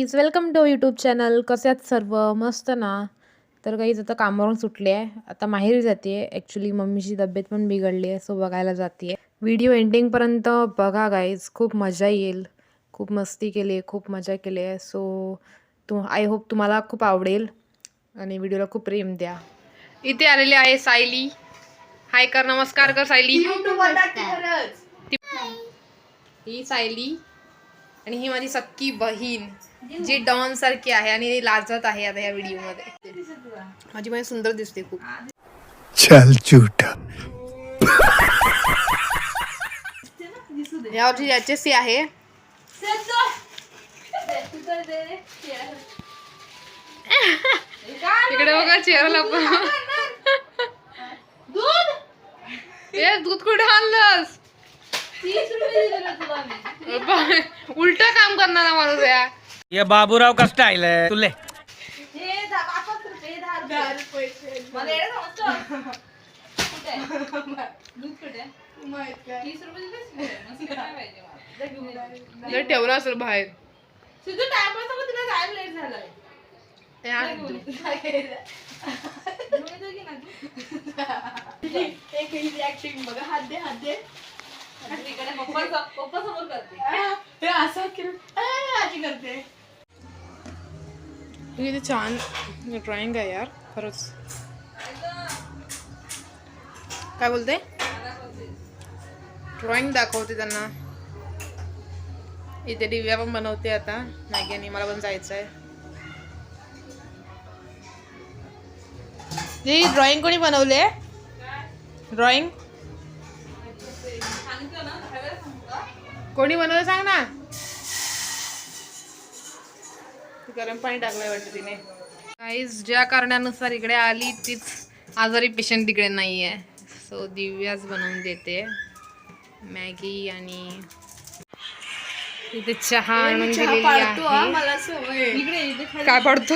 Guys welcome to YouTube channel कसे आहात सर्व? मस्त ना? तर गाईज आता कामावरून सुटले आहे. आता माहेरी जाते आहे. ॲक्च्युली मम्मीची तब्येत पण बिघडली आहे सो बघायला जाते आहे. व्हिडिओ एंडिंगपर्यंत बघा गाईज खूप मजा येईल. खूप मस्ती केली आहे. खूप मजा केली आहे. सो तू आय होप तुम्हाला खूप आवडेल आणि व्हिडिओला खूप प्रेम द्या. इथे आलेली आहे सायली. हाय कर. नमस्कार कर सायली. ही सायली आणि ही माझी सक्की बहीण. जी डॉन सारखी आहे आणि लाजत आहे आता या व्हिडिओमध्ये माझी बहीण सुंदर दिसते खूप. चल झूठा. यावर्षी याचेसी आहे. इकडे बघा चेहरा पण. ए दूध कुठे आणलंस? उलट काम करणारा माणूस या. ये बाबूराव का स्टाईल आहे. तुले ठेवला असेल बाहेर. या. हे किती छान ड्रॉइंग आहे यार खरंच काय बोलते ड्रॉइंग दाखवते त्यांना इथे दिव्या पण बनवते आता मॅगी आणि मला पण जायचं आहे ही ड्रॉइंग कोणी बनवले ड्रॉइंग कोणी बनवलं सांग ना गरम पाणी टाकलंय वाटतं तिने. काहीच ज्या कारणानुसार इकडे आली तीच आजारी पेशंट तिकडे नाही आहे सो दिव्याच बनवून देते. मॅगी आणि इथे चहा आणून दिलेली आहे. काय पडतो?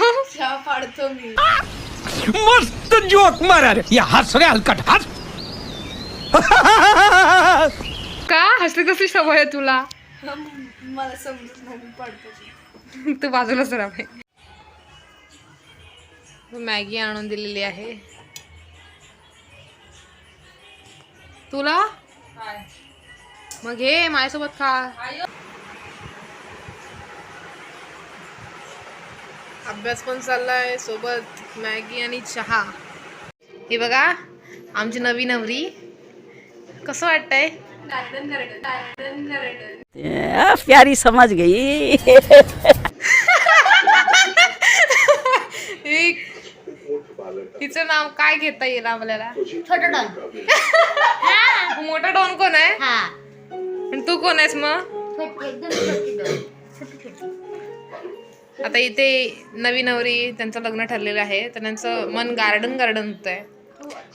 मस्त जोक मारा रे या हस रे हलकट हस का? हसली कसली सवय आहे तुला? मला समजत नाही पडतो. तू बाजूला सर आहे मॅगी आणून दिलेली आहे. तुला? मग घे माझ्यासोबत खा. अभ्यास पण चाललाय सोबत मॅगी आणि चहा. हे बघा आमची नवी नवरी. कसं वाटतंय? प्यारी समझ गई ही- हिचं नाव काय घेता येईल आपल्याला छोटं डॉन. मोठा डॉन कोण आहे? हा. आणि तू कोण आहेस मग? छोटी एकदम छोटी डॉन. छोटी छोटी. आता इथे नवी नवरी त्यांचं लग्न ठरलेलं आहे. तर त्यांचं मन गार्डन गार्डन होत आहे.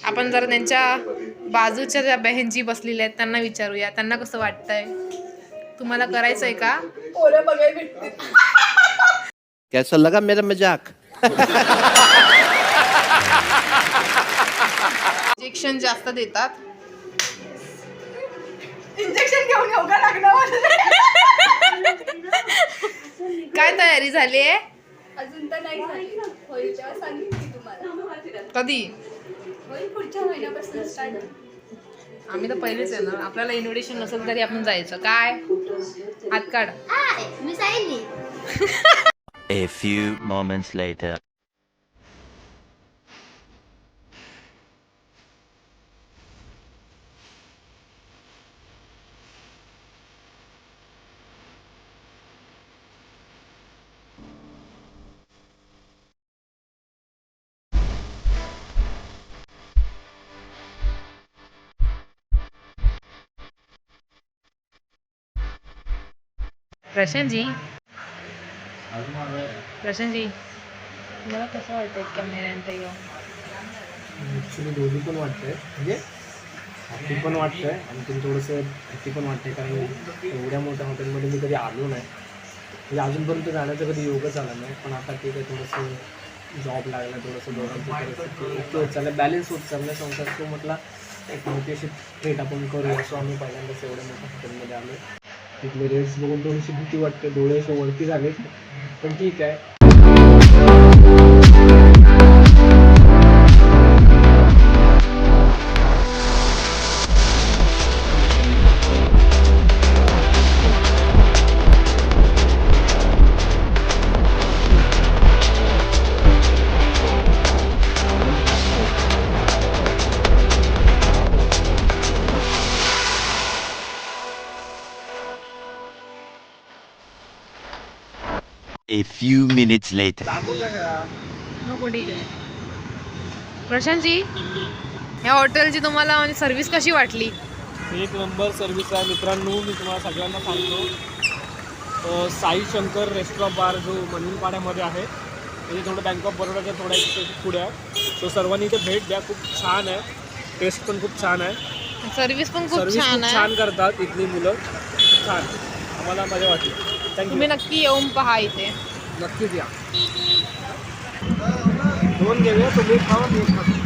आपण जर त्यांच्या बाजूच्या ज्या बहीणजी बसलेल्या आहेत त्यांना विचारूया. त्यांना कसं वाटतंय? तुम्हाला करायचंय का? कैसा लगा मेरा मजाक? इंजेक्शन जास्त देतात. इंजेक्शन घेऊन का लागणार काय तयारी झाली आहे? अजून तर नाही झाली. होईल तेव्हा सांगेन मी तुम्हाला. कधी? होईल पुढच्या महिन्यापासून स्टार्ट आम्ही तर पहिलेच आहे ना आपल्याला इन्व्हिटेशन नसेल तरी आपण जायचं. काय? हात काढ. मी सांगितली. A few moments later. Prashant ji. Prashant ji. तुम्हाला कसं वाटतंय कॅमेऱ्यांत येऊन? ॲक्च्युली दोन्ही पण वाटतंय. म्हणजे हॅपी पण वाटतंय आणि तुम्ही थोडंसं हॅपी पण वाटतंय कारण एवढ्या मोठ्या हॉटेलमध्ये मी कधी आलो नाही. म्हणजे अजूनपर्यंत जाण्याचा कधी योगच आला नाही. पण आता ठीक आहे थोडंसं जॉब लागला थोडंसं दोघांची ओके होत चाललं. बॅलन्स होत चाललं संसार तो म्हटला एक मोठी अशी ट्रीट आपण करूया. सो आम्ही पहिल्यांदाच एवढ्या मोठ्या हॉटेलमध्ये आलो तिथले रेट्स बघून थोडीशी भीती वाटते डोळे असे वरती झाले पण ठीक आहे. A few minutes later. नको ठीक आहे. प्रशांतजी या हॉटेलची तुम्हाला म्हणजे सर्व्हिस कशी वाटली? एक नंबर सर्विस आहे. मित्रांनो मी तुम्हाला सगळ्यांना सांगतो अ, साई शंकर रेस्टॉरंट बार जो मनविलपाड्यामध्ये आहे म्हणजे थोडं बँक ऑफ बरोडाच्या थोड्या एक पुढे आहे. सो सर्वांनी इथे भेट द्या. खूप छान आहे. टेस्ट पण खूप छान आहे. सर्व्हिस पण खूप सर्विस छान खूप आहे. छान करतात इथली मुलं. खूप छान. आम्हाला मजा वाटली. तुम्ही नक्की येऊन पहा इथे. नक्कीच या दोन घेऊया तुम्ही खावा मी एक खातो.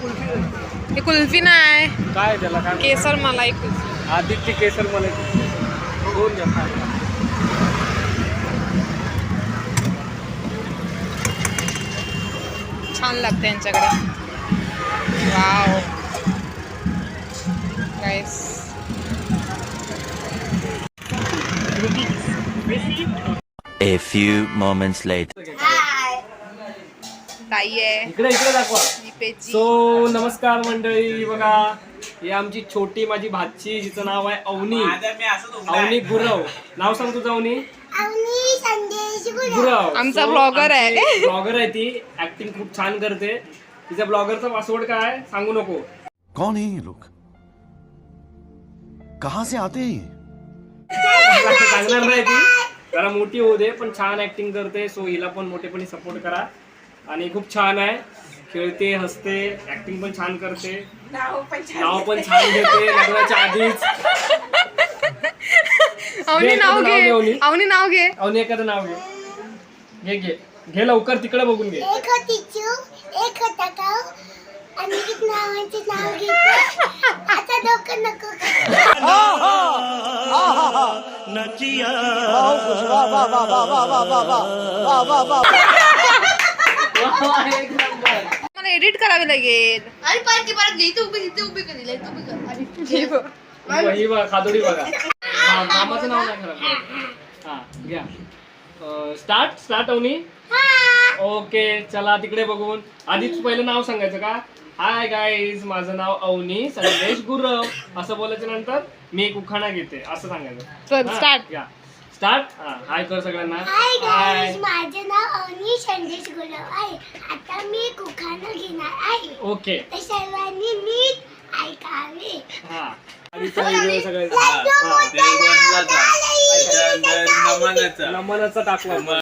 कुल्फी कुल्फी. हे नाही काय त्याला काय? केसर मलाई कुल्फी. आदित्य केसर मला दोन घ्या छान लागते यांच्याकडे. Wow. Guys A few moments later. ताई आहे. इकडे इकडे दाखवा. दीपेची सो नमस्कार मंडळी. बघा ही आमची छोटी माझी भाची जिचं नाव आहे अवनी. अवनी गुरव. नाव सांग तुझं अवनी. गुरव. आमचा vlogger आहे. ब्लॉगर आहे ती. ऍक्टिंग खूप छान करते. तिच्या ब्लॉगरचा पासवर्ड काय? सांगू नको. है ये लोग? कहां से आते हैं सांगणार नाही ती जरा मोठी होऊ दे पण छान ऍक्टिंग करते. सो हिला पण मोठेपणी सपोर्ट करा. आणि खूप छान आहे. खेळते हसते ऍक्टिंग पण छान करते. नाव पण छान घेते. लग्नाच्या आधीच. अवनी नाव नाव घे, घे अवनी. नाव घे. अवनी एखादं नाव घे. घे घे. घे लवकर तिकडे बघून घे. एक होती चू एक होता का नावांचे नाव घेते. आता डोकं नको. मला एडिट करावे लागेल. आणि परत परत इथे उभी इथे उभी कर दिला इथे उभी कर. ही बघा. खादोडी बघा. मामाचं नाव नाही खराब हा घ्या. Start start Avni. ओके चला तिकडे बघून. आधीच पहिलं नाव सांगायचं का? हाय गाईज माझं नाव अवनी संदेश गुरव. असं बोलायच्या नंतर मी एक उखाणा घेते असं सांगायचं. चल, हा, start. या. स्टार्ट हा हाय कर सगळ्यांना. हाय हाय गाईज माझं नाव अवनी संदेश गुरव आहे. आता मी कुखानं घेणार आहे. ओके. तर सर्वांनी नीट ऐकावे. हा. आधीचा व्हिडिओ सगळ्यांचा हा. नमनाचा. टाकला